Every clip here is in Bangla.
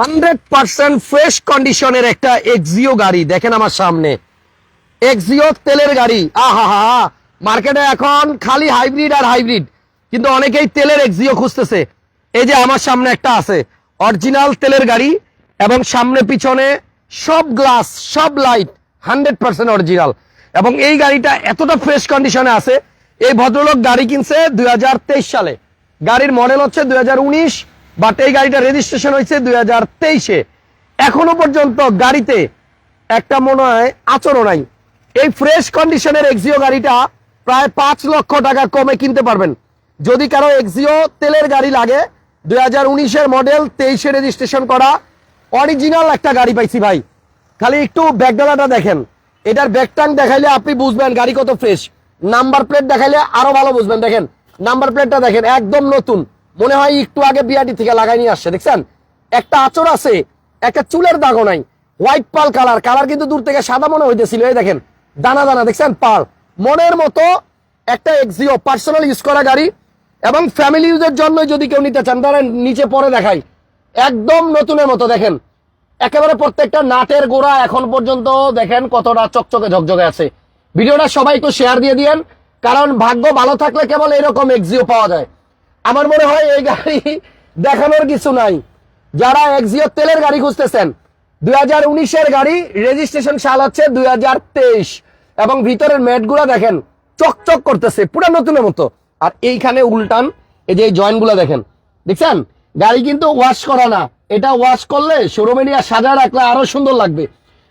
হান্ড্রেড পার্সেন্ট ফ্রেশ কন্ডিশনের একটা এক্সিও গাড়ি, দেখেন আমার সামনে। এক্সিও তেলের গাড়ি। আহা, হা হা। মার্কেটে এখন খালি হাইব্রিড আর হাইব্রিড, কিন্তু অনেকেই তেলের এক্সিও খুঁজতেছে। এই যে আমার সামনে একটা আছে, অরিজিনাল তেলের গাড়ি এবং সামনে পিছনে সব গ্লাস, সব লাইট, হান্ড্রেড পার্সেন্ট অরিজিনাল। এবং এই গাড়িটা এতটা ফ্রেশ কন্ডিশনে আছে, এই ভদ্রলোক গাড়ি কিনছে দুই হাজার তেইশ সালে। গাড়ির মডেল হচ্ছে দুই হাজার উনিশ বাট এই গাড়িটা রেজিস্ট্রেশন হয়েছে দুই হাজার তেইশে। এখনও পর্যন্ত গাড়িতে একটা মনে হয় আচরণ নাই। এই ফ্রেশ কন্ডিশনের এক্সিও গাড়িটা প্রায় পাঁচ লক্ষ টাকা কমে কিনতে পারবেন। যদি কারও এক্সিও তেলের গাড়ি লাগে, দুই হাজার উনিশের মডেল তেইশে রেজিস্ট্রেশন করা অরিজিনাল একটা গাড়ি পাইছি ভাই। খালি একটু ব্যাকডালাটা দেখেন। এটার ব্যাকটাং দেখাইলে আপনি বুঝবেন গাড়ি কত ফ্রেশ নাম্বার প্লেট দেখাইলে আরও ভালো বুঝবেন। দেখেন নাম্বার প্লেটটা দেখেন, একদম নতুন। মনে হয় একটু আগে বিআরটি থেকে লাগাই নিয়ে আসছে, দেখছেন? একটা আচর আছে, একটা চুলের দাগও নাই, হোয়াইট পাল কালার কালার কিন্তু দূর থেকে সাদা মনে হইতেছিল, এই দেখেন, দানা দানা, দেখছেন, পাল। মনের মতো একটা এক্সিও পার্সোনাল ইউজ করা গাড়ি এবং ফ্যামিলি ইউজের জন্য যদি কেউ নিতে চান তাহলে নিচে পরে দেখাই, একদম নতুনের মতো, দেখেন। একেবারে প্রত্যেকটা নাটের গোড়া এখন পর্যন্ত দেখেন কতটা চকচকে ঝকঝকে আছে। ভিডিওটা সবাই একটু শেয়ার দিয়ে দিয়েন, কারণ ভাগ্য ভালো থাকলে কেবল এরকম এক্সিও পাওয়া যায়। আমার মনে হয় এই গাড়ি দেখানোর কিছু নাই। যারা এক্সিও তেলের গাড়ি খুঁজতেছেন, দুই হাজার উনিশের গাড়ি রেজিস্ট্রেশন সাল হচ্ছে দুই হাজার তেইশ এবং ভিতরের ম্যাটগুলো দেখেন, চকচক করতেছে, পুরো নতুনের মতো। আর এইখানে উল্টান, এই যে জয়েন্টগুলো দেখেন। দেখছেন? গাড়ি কিন্তু ওয়াশ করা না। এটা ওয়াশ করলে শোরুমে নিয়ে সাজা রাখলে আরও সুন্দর লাগবে।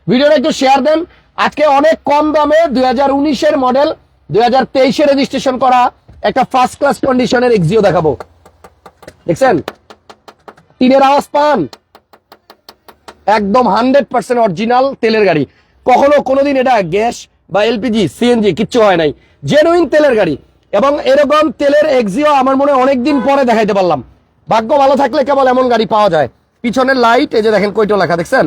ভিডিওটা একটু শেয়ার দেন। আজকে অনেক কম দামে দুই হাজার উনিশের মডেল দুই হাজার তেইশে রেজিস্ট্রেশন করা। একটা ফার্স্ট ক্লাস কন্ডিশনের এক্সিও দেখাবো। দেখছেন? টিনের আওয়াজ পান? একদম হান্ড্রেড পার্সেন্ট অরিজিনাল তেলের গাড়ি। কখনো কোনোদিন এটা গ্যাস বা এলপিজি সিএনজি কিচ্ছু হয় নাই। জেনুইন তেলের গাড়ি। এবং এরকম তেলের এক্সিও আমার মনে অনেকদিন পরে দেখাইতে পারলাম। ভাগ্য ভালো থাকলে কেবল এমন গাড়ি পাওয়া যায়। পিছনের লাইট এই যে দেখেন কইটো লেখা, দেখছেন?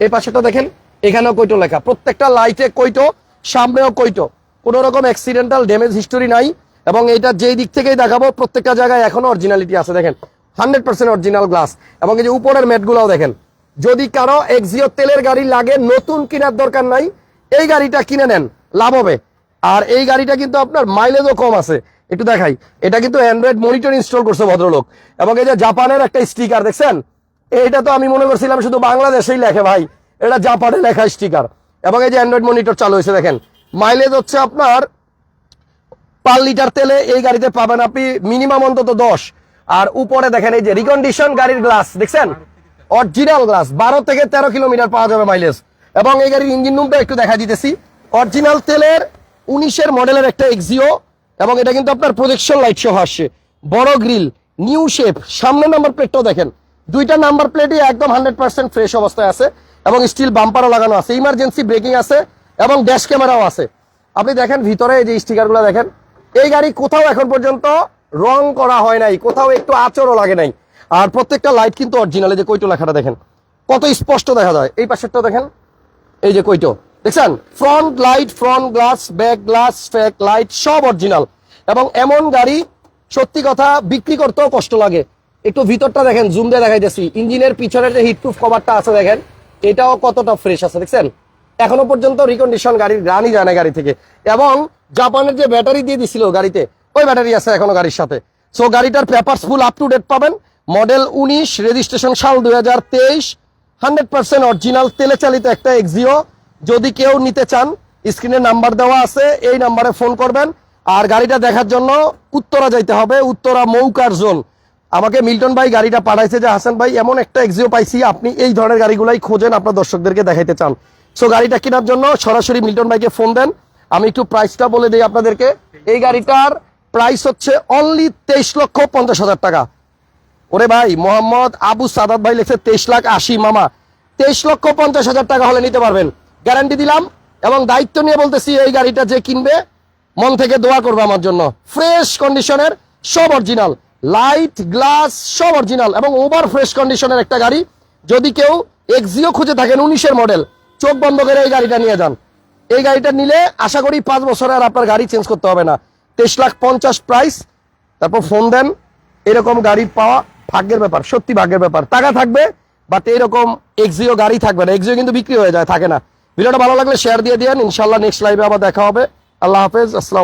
এই পাশেটা দেখেন, এখানেও কইটো লেখা। প্রত্যেকটা লাইটে কইটো সামনেও কইটো কোনো রকম অ্যাক্সিডেন্টাল ড্যামেজ হিস্টোরি নাই। এবং এটা যেই দিক থেকেই দেখাবো, প্রত্যেকটা জায়গায় এখনও অরিজিনালিটি আছে, দেখেন। হান্ড্রেড পার্সেন্ট অরিজিনাল গ্লাস এবং এই যে উপরের ম্যাটগুলোও দেখেন। যদি কারও এক্সিও তেলের গাড়ি লাগে, নতুন কেনার দরকার নাই, এই গাড়িটা কিনে নেন, লাভ হবে। আর এই গাড়িটা কিন্তু আপনার মাইলেজও কম আছে। একটু দেখাই। এটা কিন্তু অ্যান্ড্রয়েড মনিটর ইনস্টল করছে ভদ্রলোক। এবং এই যে জাপানের একটা স্টিকার দেখছেন? এটা তো আমি মনে করছিলাম শুধু বাংলাদেশেই লেখে ভাই। এটা জাপানে লেখা স্টিকার এবং এই যে অ্যান্ড্রয়েড মনিটর চালু হয়েছে, দেখেন। মাইলেজ হচ্ছে আপনার পার লিটার তেলে এই গাড়িতে পাবেন আপনি মিনিমাম অন্তত দশ। আর উপরে দেখেন এই যে রিকন্ডিশন গাড়ির গ্লাস দেখছেন? অরিজিনাল গ্লাস বারো থেকে তেরো কিলোমিটার পাওয়া যাবে মাইলেজ এবং এই গাড়ির ইঞ্জিন রুমটা একটু দেখা দিতেছি। অরিজিনাল তেলের উনিশের মডেলের একটা এক্সিও এবং এটা কিন্তু আপনার প্রজেকশন লাইট সহ আসছে। বড় গ্রিল নিউ শেপ সামনের নাম্বার প্লেটটাও দেখেন। দুইটা নাম্বার প্লেটই একদম হান্ড্রেড পার্সেন্ট ফ্রেশ অবস্থায় আছে, এবং স্টিল বাম্পারও লাগানো আছে। ইমার্জেন্সি ব্রেকিং আছে, এবং ড্যাশ ক্যামেরাও আছে। আপনি দেখেন ভিতরে এই যে স্টিকারগুলো দেখেন। এই গাড়ি কোথাও এখন পর্যন্ত রং করা হয় নাই, কোথাও একটু আচরও লাগে নাই। আর প্রত্যেকটা লাইট কিন্তু অরিজিনাল যে কইটো লেখাটা দেখেন, কত স্পষ্ট দেখা যায়। এই পাশেরটা দেখেন, এই যে কইটো দেখছেন? Front light front glass back glass back light সব অরিজিনাল এবং এমন গাড়ি, সত্যি কথা, বিক্রি করতেও কষ্ট লাগে। একটু ভিতরটা দেখেন জুম দিয়ে দেখাইতেছি। ইঞ্জিনের পিছনের যে হিটপ্রুফ কভারটা আছে দেখেন, এটাও কতটা ফ্রেশ আছে, দেখছেন? এখনও পর্যন্ত রিকন্ডিশন গাড়ির রানই জানে গাড়ি থেকে। এবং জাপানের যে ব্যাটারি দিয়ে দিছিল গাড়িতে, ওই ব্যাটারি আছে এখনও গাড়ির সাথে। সো গাড়িটার paper full up to date পাবেন। মডেল উনিশ রেজিস্ট্রেশন সাল দুই হাজার তেইশ হান্ড্রেড পার্সেন্ট অরিজিনাল তেলে চালিত একটা এক্সিও যদি কেউ নিতে চান স্ক্রিনে নাম্বার দেওয়া আছে, এই নাম্বারে ফোন করবেন। আর গাড়িটা দেখার জন্য উত্তরা যাইতে হবে, উত্তরা মৌকার জোন আমাকে মিল্টন ভাই গাড়িটা পাঠাইছে যে, হাসান ভাই, এমন একটা এক্সিও পাইছি, আপনি এই ধরনের গাড়িগুলাই খোঁজেন, আপনার দর্শকদেরকে দেখাইতে চান। সো গাড়িটা কেনার জন্য সরাসরি মিল্টন ভাইকে ফোন দেন। আমি একটু প্রাইসটা বলে দিই আপনাদেরকে। এই গাড়িটার প্রাইস হচ্ছে অনলি তেইশ লক্ষ পঞ্চাশ হাজার টাকা। ওরে ভাই, মোহাম্মদ আবু সাদাত ভাই লিখছে তেইশ লাখ আশি মামা। তেইশ লক্ষ পঞ্চাশ হাজার টাকা হলে নিতে পারবেন। গ্যারান্টি দিলাম এবং দায়িত্ব নিয়ে বলতেছি এই গাড়িটা যে কিনবে, মন থেকে দোয়া করবে আমার জন্য। ফ্রেশ কন্ডিশনের সব অরিজিনাল লাইট গ্লাস সব অরিজিনাল এবং ওভার ফ্রেশ কন্ডিশনের একটা গাড়ি। যদি কেউ এক্সিও খুঁজে থাকেন উনিশের মডেল চোখ বন্ধ করে এই গাড়িটা নিয়ে যান। এই গাড়িটা নিলে আশা করি পাঁচ বছরে আর আপনার গাড়ি চেঞ্জ করতে হবে না। তেইশ লাখ পঞ্চাশ প্রাইস তারপর ফোন দেন, এরকম গাড়ি পাওয়া ভাগ্যের ব্যাপার, সত্যি ভাগ্যের ব্যাপার। টাকা থাকবে বাট এইরকম এক্সিও গাড়ি থাকবে না। এক্সিও কিন্তু বিক্রি হয়ে যায়, থাকে না। ভিডিওটা ভালো লাগলে শেয়ার দিয়ে দিন ইনশাল্লাহ নেক্সট লাইভে আবার দেখা হবে। আল্লাহ হাফেজ, আসসালাম